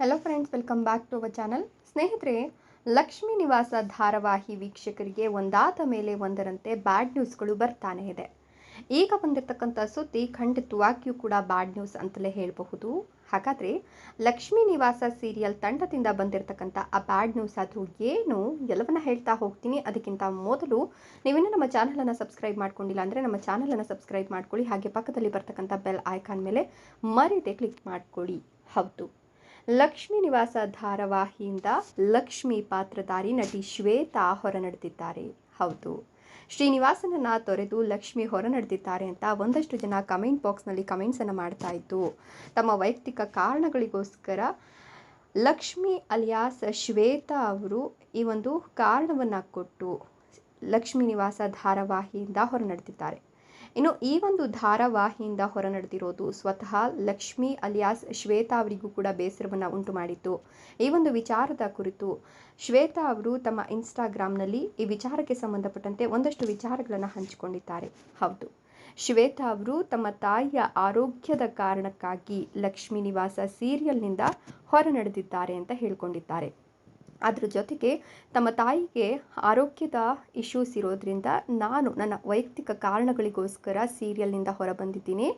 Hello friends welcome back to our channel ಸ್ನೇಹಿತರೆ, ಲಕ್ಷ್ಮೀ ನಿವಾಸ ಧಾರಾವಾಹಿ ವೀಕ್ಷಕರಿಗೆ ಒಂದಾದ ಮೇಲೆ ಒಂದರಂತೆ ಬ್ಯಾಡ್ ನ್ಯೂಸ್ಗಳು ಬರ್ತಾನೆ ಇದೆ. ಈಗ ಬಂದಿರತಕ್ಕಂಥ ಸುದ್ದಿ ಖಂಡಿತವಾಗಿಯೂ ಕೂಡ ಬ್ಯಾಡ್ ನ್ಯೂಸ್ ಅಂತಲೇ ಹೇಳಬಹುದು. ಹಾಗಾದರೆ, ಲಕ್ಷ್ಮೀ ನಿವಾಸ ಸೀರಿಯಲ್ ತಂಡದಿಂದ ಬಂದಿರತಕ್ಕಂಥ ಆ ಬ್ಯಾಡ್ ನ್ಯೂಸ್ ಆದರೂ ಏನು? ಎಲ್ಲವನ್ನ ಹೇಳ್ತಾ ಹೋಗ್ತೀನಿ. ಅದಕ್ಕಿಂತ ಮೊದಲು ನೀವಿನ್ನೂ ನಮ್ಮ ಚಾನಲನ್ನು ಸಬ್ಸ್ಕ್ರೈಬ್ ಮಾಡ್ಕೊಂಡಿಲ್ಲ ಅಂದರೆ ನಮ್ಮ ಚಾನಲನ್ನು ಸಬ್ಸ್ಕ್ರೈಬ್ ಮಾಡ್ಕೊಳ್ಳಿ. ಹಾಗೆ ಪಕ್ಕದಲ್ಲಿ ಬರ್ತಕ್ಕಂಥ ಬೆಲ್ ಐಕಾನ್ ಮೇಲೆ ಮರೀದೆ ಕ್ಲಿಕ್ ಮಾಡ್ಕೊಳ್ಳಿ. ಹೌದು. ಲಕ್ಷ್ಮೀ ನಿವಾಸ ಧಾರಾವಾಹಿಯಿಂದ ಲಕ್ಷ್ಮಿ ಪಾತ್ರಧಾರಿ ನಟಿ ಶ್ವೇತಾ ಹೊರ ನಡೆದಿದ್ದಾರೆ ಹೌದು. ಶ್ರೀನಿವಾಸನನ್ನ ತೊರೆದು ಲಕ್ಷ್ಮಿ ಹೊರ ನಡೆದಿದ್ದಾರೆ ಅಂತ ಒಂದಷ್ಟು ಜನ ಕಮೆಂಟ್ ಬಾಕ್ಸ್ನಲ್ಲಿ ಕಮೆಂಟ್ಸನ್ನು ಮಾಡ್ತಾ ಇತ್ತು ತಮ್ಮ ವೈಯಕ್ತಿಕ ಕಾರಣಗಳಿಗೋಸ್ಕರ ಲಕ್ಷ್ಮಿ ಅಲಿಯಾಸ್ ಶ್ವೇತಾ ಅವರು ಈ ಒಂದು ಕಾರಣವನ್ನು ಕೊಟ್ಟು ಲಕ್ಷ್ಮೀ ನಿವಾಸ ಧಾರಾವಾಹಿಯಿಂದ ಹೊರನಡೆದಿದ್ದಾರೆ ಇನ್ನು ಈ ಒಂದು ಧಾರಾವಾಹಿಯಿಂದ ಹೊರನಡೆದಿರೋದು ಸ್ವತಃ ಲಕ್ಷ್ಮಿ ಅಲಿಯಾಸ್ ಶ್ವೇತಾ ಅವರಿಗೂ ಕೂಡ ಬೇಸರವನ್ನು ಉಂಟು ಮಾಡಿತ್ತು. ಈ ಒಂದು ವಿಚಾರದ ಕುರಿತು ಶ್ವೇತಾ ಅವರು ತಮ್ಮ ಇನ್ಸ್ಟಾಗ್ರಾಮ್ನಲ್ಲಿ ಈ ವಿಚಾರಕ್ಕೆ ಸಂಬಂಧಪಟ್ಟಂತೆ ಒಂದಷ್ಟು ವಿಚಾರಗಳನ್ನು ಹಂಚಿಕೊಂಡಿದ್ದಾರೆ. ಹೌದು, ಶ್ವೇತಾ ಅವರು ತಮ್ಮ ತಾಯಿಯ ಆರೋಗ್ಯದ ಕಾರಣಕ್ಕಾಗಿ ಲಕ್ಷ್ಮೀ ನಿವಾಸ ಸೀರಿಯಲ್ನಿಂದ ಹೊರನಡೆದಿದ್ದಾರೆ ಅಂತ ಹೇಳ್ಕೊಂಡಿದ್ದಾರೆ. ಅದ್ರ ಜೊತೆಗೆ ತಮ್ಮ ತಾಯಿಗೆ ಆರೋಗ್ಯದ ಇಶ್ಯೂಸ್ ಇರೋದ್ರಿಂದ ನಾನು ನನ್ನ ವೈಯಕ್ತಿಕ ಕಾರಣಗಳಿಗೋಸ್ಕರ ಸೀರಿಯಲ್ನಿಂದ ಹೊರಬಂದಿದ್ದೀನಿ.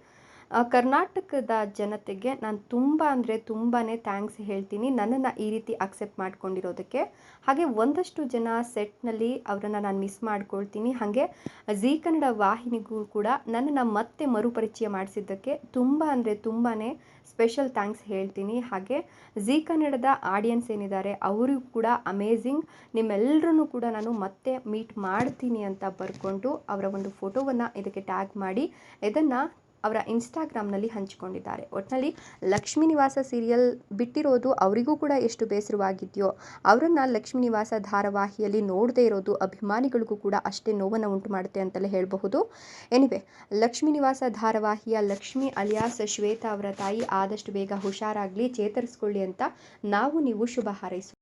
ಕರ್ನಾಟಕದ ಜನತೆಗೆ ನಾನು ತುಂಬ ಅಂದರೆ ತುಂಬಾ ಥ್ಯಾಂಕ್ಸ್ ಹೇಳ್ತೀನಿ. ನನ್ನನ್ನು ಈ ರೀತಿ ಅಕ್ಸೆಪ್ಟ್ ಮಾಡ್ಕೊಂಡಿರೋದಕ್ಕೆ. ಹಾಗೆ ಒಂದಷ್ಟು ಜನ ಸೆಟ್ನಲ್ಲಿ ಅವರನ್ನು ನಾನು ಮಿಸ್ ಮಾಡ್ಕೊಳ್ತೀನಿ. ಹಾಗೆ ಜೀ ಕನ್ನಡ ವಾಹಿನಿಗೂ ಕೂಡ ನನ್ನನ್ನು ಮತ್ತೆ ಮರುಪರಿಚಯ ಮಾಡಿಸಿದ್ದಕ್ಕೆ ತುಂಬ ಅಂದರೆ ತುಂಬಾ ಸ್ಪೆಷಲ್ ಥ್ಯಾಂಕ್ಸ್ ಹೇಳ್ತೀನಿ. ಹಾಗೆ ಜೀ ಕನ್ನಡದ ಆಡಿಯನ್ಸ್ ಏನಿದ್ದಾರೆ ಅವರಿಗೂ ಕೂಡ ಅಮೇಝಿಂಗ್ ನಿಮ್ಮೆಲ್ಲರೂ ಕೂಡ ನಾನು ಮತ್ತೆ ಮೀಟ್ ಮಾಡ್ತೀನಿ ಅಂತ ಬರ್ಕೊಂಡು ಅವರ ಒಂದು ಫೋಟೋವನ್ನು ಇದಕ್ಕೆ ಟ್ಯಾಗ್ ಮಾಡಿ. ಇದನ್ನು ಅವರ ಇನ್ಸ್ಟಾಗ್ರಾಮ್ನಲ್ಲಿ ಹಂಚಿಕೊಂಡಿದ್ದಾರೆ. ಒಟ್ಟಿನಲ್ಲಿ ಲಕ್ಷ್ಮೀ ನಿವಾಸ ಸೀರಿಯಲ್ ಬಿಟ್ಟಿರೋದು ಅವರಿಗೂ ಕೂಡ ಎಷ್ಟು ಬೇಸರವಾಗಿದೆಯೋ, ಅವರನ್ನು ಲಕ್ಷ್ಮೀ ನಿವಾಸ ಧಾರಾವಾಹಿಯಲ್ಲಿ ನೋಡದೇ ಇರೋದು ಅಭಿಮಾನಿಗಳಿಗೂ ಕೂಡ ಅಷ್ಟೇ ನೋವನ್ನು ಉಂಟು ಮಾಡುತ್ತೆ ಅಂತಲೇ ಹೇಳಬಹುದು. ಎನಿವೆ, ಲಕ್ಷ್ಮೀ ನಿವಾಸ ಧಾರಾವಾಹಿಯ ಲಕ್ಷ್ಮಿ ಅಲಿಯಾಸ್ ಶ್ವೇತಾ ಅವರ ತಾಯಿ ಆದಷ್ಟು ಬೇಗ ಹುಷಾರಾಗಲಿ, ಚೇತರಿಸ್ಕೊಳ್ಳಿ ಅಂತ ನಾವು ನೀವು ಶುಭ ಹಾರೈಸು